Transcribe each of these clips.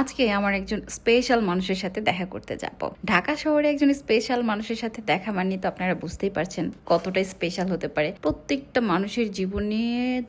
আজকে আমার একজন স্পেশাল মানুষের সাথে দেখা করতে যাব। ঢাকা শহরে একজন স্পেশাল মানুষের সাথে দেখা মানে তো আপনারা বুঝতেই পারছেন কতটা স্পেশাল হতে পারে। প্রত্যেকটা মানুষের জীবনে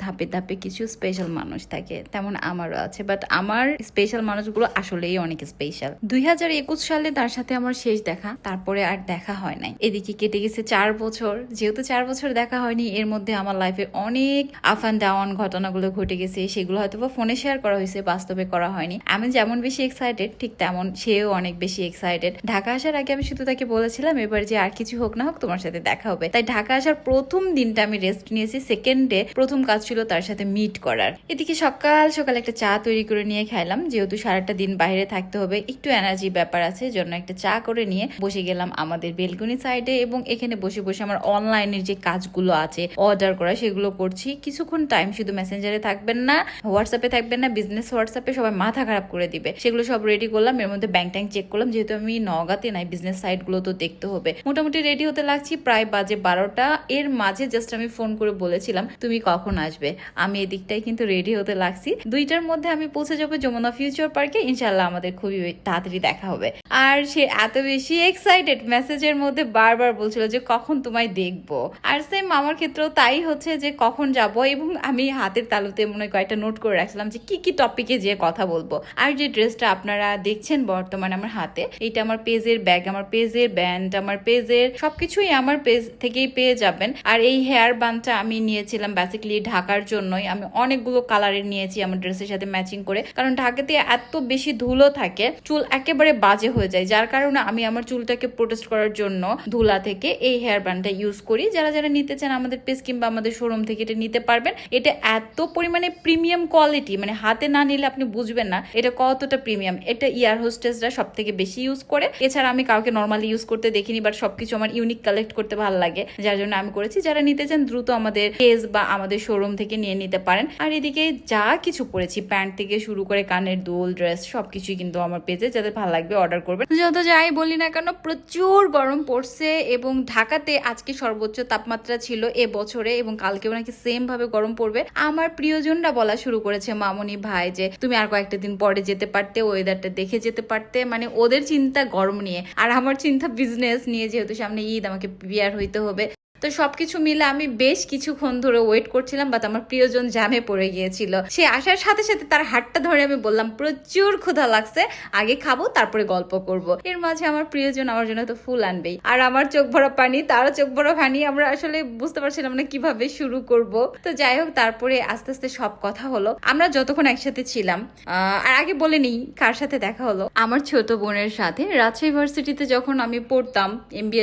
ধাপে ধাপে কিছু স্পেশাল মানুষ থাকে, তেমন আমারও আছে বাট আমার স্পেশাল মানুষগুলো আসলেই অনেক স্পেশাল দুই হাজার একুশ সালে তার সাথে আমার শেষ দেখা, তারপরে আর দেখা হয় নাই। এদিকে কেটে গেছে চার বছর। যেহেতু চার বছর দেখা হয়নি, এর মধ্যে আমার লাইফে অনেক আপ অ্যান্ড ডাউন ঘটনাগুলো ঘটে গেছে, সেগুলো হয়তো ফোনে শেয়ার করা হয়েছে, বাস্তবে করা হয়নি। আমি যেমন বেশি এক্সাইটেড ঠিক তেমন সেও অনেক বেশি এক্সাইটেড ঢাকা আসার আগে আমি শুধু তাকে বলেছিলাম, এবার যে আর কিছু হোক না হোক, তোমার সাথে দেখা হবে। তাই ঢাকা আসার প্রথম দিনটা আমি রেস্ট নিয়েছি। সেকেন্ড ডে প্রথম কাজ ছিল তার সাথে মিট করার। এদিকে সকাল সকাল একটা চা তৈরি করে নিয়ে খাইলাম। যেহেতু সারাটা দিন বাইরে থাকতে হবে, একটু এনার্জি ব্যাপার আছে, জন্য একটা চা করে নিয়ে বসে গেলাম আমাদের বেলকনি সাইডে এবং এখানে বসে বসে আমার অনলাইনের যে কাজগুলো আছে অর্ডার করা, সেগুলো করছি। কিছুক্ষণ টাইম শুধু মেসেঞ্জারে থাকবেন না হোয়াটসঅ্যাপে থাকবেন না বিজনেস হোয়াটসঅ্যাপে সবাই মাথা খারাপ করে দিবে। সেগুলো সব রেডি করলাম, এর মধ্যে ব্যাংক ট্যাঙ্ক চেক করলাম। যেহেতু আমি নগাতে নাই বিজনেস সাইটগুলো তো দেখতে হবে। মোটামুটি রেডি হতে লাগছি, প্রায় বাজে বারোটা। এর মাঝে জাস্ট আমি ফোন করে বলেছিলাম, তুমি কখন আসবে? আমি এদিকটাই কিন্তু রেডি হতে লাগছি। দুইটার মধ্যে আমি পৌঁছে যাব যমুনা ফিউচার পার্কে ইনশাল্লাহ আমাদের খুবই তাড়াতাড়ি দেখা হবে। আর সে এত বেশি এক্সাইটেড মেসেজের মধ্যে বারবার বলছিল যে, কখন তোমায় দেখব? আর সেম আমার ক্ষেত্রেও তাই হচ্ছে যে, কখন যাব? এবং আমি হাতের তালুতে মনে কয়েকটা নোট করে রাখছিলাম যে, কি কি টপিকে যে কথা বলব? আর যে ড্রেসটা আপনারা দেখছেন বর্তমানে আমার হাতে। এটা আমার পেজের ব্যাগ আমার পেজের ব্যান্ড আমার পেজের সবকিছুই আমার পেজ থেকেই পেয়ে যাবেন। আর এই হেয়ার বানটা আমি নিয়েছিলাম বেসিক্যালি ঢাকার জন্যই। আমি অনেকগুলো কালারের নিয়েছি আমার ড্রেসের সাথে ম্যাচিং করে। কারণ ঢাকাতে এত বেশি ধুলো থাকে, চুল একেবারে বাজে হয়ে যায়। যার কারণে আমি আমার চুলটাকে প্রোটেস্ট করার জন্য ধুলা থেকে এই হেয়ার ব্যান্ডটা ইউজ করি। যারা যারা নিতে চান আমাদের পেজ কিংবা আমাদের শোরুম থেকে এটা নিতে পারবেন। এটা এত পরিমাণে প্রিমিয়াম কোয়ালিটি মানে হাতে না নিলে আপনি বুঝবেন না। এটা কতটা প্রিমিয়াম এটা ইয়ার হোস্টেসরা সব থেকে বেশি ইউজ করে। এছাড়া আমি কাউকে নর্মালি ইউজ করতে দেখিনি বাট সবকিছু আমার ইউনিক কালেক্ট করতে ভালো লাগে। যার জন্য আমি করেছি। যারা নিতে চান, দ্রুত আমাদের পেজ বা আমাদের শোরুম থেকে নিয়ে নিতে পারেন। আর এদিকে যা কিছু পরেছি প্যান্ট থেকে শুরু করে কানের দোল ড্রেস সবকিছুই কিন্তু আমার পেজে যাদের ভালো লাগবে অর্ডার করবেন। যত যাই বলি না কেন, প্রচুর গরম পড়ছে এবং ঢাকাতে আজকে সর্বোচ্চ তাপমাত্রা ছিল এ বছরে এবং কালকেও নাকি সেম ভাবে গরম পড়বে। আমার প্রিয়জনরা বলা শুরু করেছে, মামনি ভাই, যে তুমি আর কয়েকটা দিন পরে যেতে পারতে ওয়েদারটা দেখে যেতে পারতে মানে ওদের চিন্তা গরম নিয়ে। আর আমার চিন্তা বিজনেস নিয়ে যেহেতু সামনে ঈদ, আমাকে বিয়ার হইতে হবে। তো সবকিছু মিলে আমি বেশ কিছুক্ষণ ধরে ওয়েট করছিলাম বাট আমার প্রিয়জন জামে পড়ে গিয়েছিল। সে আসার সাথে সাথে তার হাতটা ধরে আমি বললাম, প্রচুর ক্ষুধা লাগছে, আগে খাব, তারপরে গল্প করব। এর মাঝে আমার প্রিয়জন আমার জন্য তো ফুল আনবেই। আর আমার চোখ ভরা পানি, তারও চোখ ভরা পানি, আমরা আসলে বুঝতে পারছিলাম না কীভাবে শুরু করব। তো যাই হোক, তারপরে আস্তে আস্তে সব কথা হলো। আমরা যতক্ষণ একসাথে ছিলাম আর আগে বলে নিই কার সাথে দেখা হলো, আমার ছোট বোনের সাথে রাজশাহী ইউনিভার্সিটিতে যখন আমি পড়তাম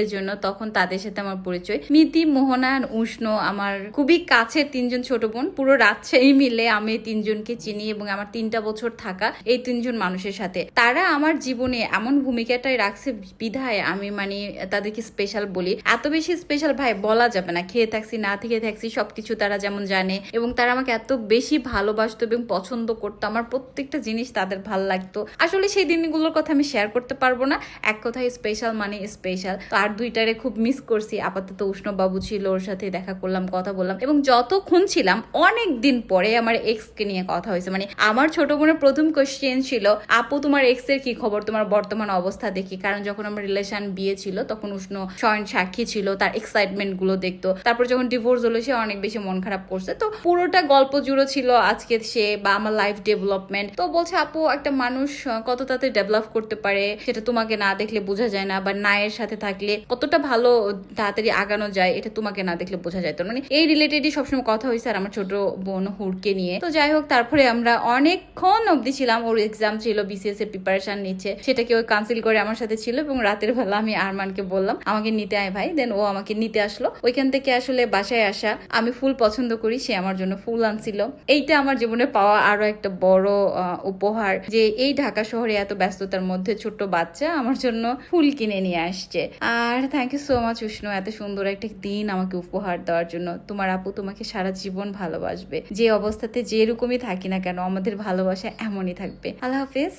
এর জন্য, তখন তাদের সাথে আমার পরিচয়। নীতি মোহনা উষ্ণ আমার খুবই কাছের তিনজন ছোট বোন। পুরো রাজশাহী মিলে আমি তিনজনকে চিনি এবং আমার তিনটা বছর থাকা এই তিনজন মানুষের সাথে। তারা আমার জীবনে এমন ভূমিকাটাই রাখছে বিধায় আমি মানে তাদেরকে স্পেশাল বলি। এত বেশি স্পেশাল ভাই বলা যাবে না। খেয়ে থাকছি, না থেকে থাকছি, সবকিছু তারা যেমন জানে এবং তারা আমাকে এত বেশি ভালোবাসতো এবং পছন্দ করতো। আমার প্রত্যেকটা জিনিস তাদের ভালো লাগতো। আসলে সেই দিনগুলোর কথা আমি শেয়ার করতে পারব না। এক কথায় স্পেশাল মানে স্পেশাল তো আর দুইটারে খুব মিস করছি। আপাতত উষ্ণ বাবু ছিল, ওর সাথে দেখা করলাম, কথা বললাম এবং যতক্ষণ ছিলাম অনেক দিন পরে আমার এক্স কে নিয়ে কথা হয়েছে। মানে আমার ছোট বোনের প্রথম কোশ্চেন ছিল, আপু, তোমার এক্সের কি খবর? তোমার বর্তমান অবস্থা দেখি। কারণ যখন আমার রিলেশন বিয়ে ছিল, তখন উষ্ণ স্বয়ং সাক্ষী ছিল, তার এক্সাইটমেন্টগুলো দেখতো। তারপর যখন ডিভোর্স হলো, সে অনেক বেশি মন খারাপ করছে। তো পুরোটা গল্প জুড়ে ছিল আজকে সে বা আমার লাইফ ডেভেলপমেন্ট তো বলছে, আপু, একটা মানুষ কত তাতে ডেভেলপ করতে পারে? সেটা তোমাকে না দেখলে বোঝা যায় না বা নায়ের সাথে থাকলে কতটা ভালো, তাড়াতাড়ি আগানো যায়? এটা তোমাকে না দেখলে বোঝা যায় তো মানে এই রিলেটেডই সবসময় কথা হয়েছে আর আমার ছোট বোন হুড়কে নিয়ে। তো যাই হোক, তারপরে আমরা অনেকক্ষণ অবধি ছিলাম, ওর এক্সাম ছিল বিসিএস এর প্রিপারেশন নিচ্ছে। সেটাকে ওই কাউন্সিল করে আমার সাথে ছিল এবং রাতের বেলা আমি আরমানকে বললাম, আমাকে নিতে আয় ভাই। দেন ও আমাকে নিতে আসলো। ওইখান থেকে আসলে বাসায় আসা, আমি ফুল পছন্দ করি, সে আমার জন্য ফুল আনছিল। এইটা আমার জীবনে পাওয়া আরও একটা বড় উপহার যে এই ঢাকা শহরে এত ব্যস্ততার মধ্যে ছোট্ট বাচ্চা আমার জন্য ফুল কিনে নিয়ে আসছে। আর থ্যাংক ইউ সো মাচ উষ্ণ এত সুন্দর একটা দিন আমাকে উপহার দেওয়ার জন্য। তোমার আপু তোমাকে সারা জীবন ভালোবাসবে। যে অবস্থাতে যেরকমই থাকি না কেন, আমাদের ভালোবাসা এমনই থাকবে। আল্লাহ হাফিজ।